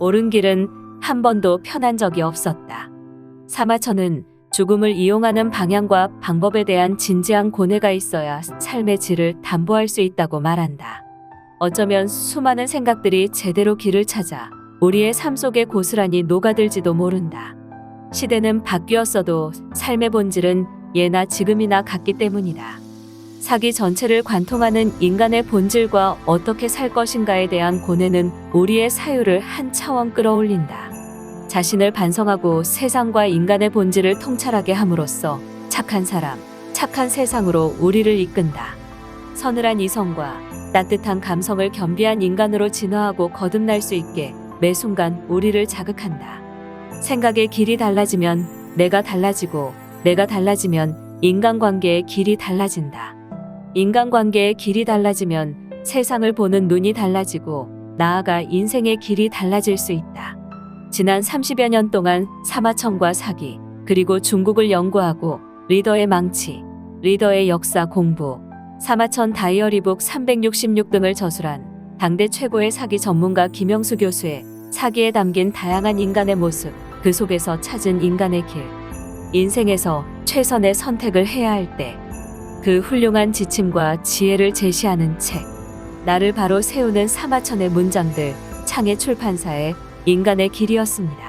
옳은 길은 한 번도 편한 적이 없었다. 사마천은 죽음을 이용하는 방향과 방법에 대한 진지한 고뇌가 있어야 삶의 질을 담보할 수 있다고 말한다. 어쩌면 수많은 생각들이 제대로 길을 찾아 우리의 삶 속에 고스란히 녹아들지도 모른다. 시대는 바뀌었어도 삶의 본질은 예나 지금이나 같기 때문이다. 사기 전체를 관통하는 인간의 본질과 어떻게 살 것인가에 대한 고뇌는 우리의 사유를 한 차원 끌어올린다. 자신을 반성하고 세상과 인간의 본질을 통찰하게 함으로써 착한 사람, 착한 세상으로 우리를 이끈다. 서늘한 이성과 따뜻한 감성을 겸비한 인간으로 진화하고 거듭날 수 있게 매 순간 우리를 자극한다. 생각의 길이 달라지면 내가 달라지고 내가 달라지면 인간관계의 길이 달라진다. 인간관계의 길이 달라지면 세상을 보는 눈이 달라지고 나아가 인생의 길이 달라질 수 있다. 지난 30여 년 동안 사마천과 사기, 그리고 중국을 연구하고 리더의 망치, 리더의 역사 공부, 사마천 다이어리북 366 등을 저술한 당대 최고의 사기 전문가 김영수 교수의 사기에 담긴 다양한 인간의 모습, 그 속에서 찾은 인간의 길. 인생에서 최선의 선택을 해야 할 때, 그 훌륭한 지침과 지혜를 제시하는 책. 나를 바로 세우는 사마천의 문장들, 창의 출판사의 인간의 길이었습니다.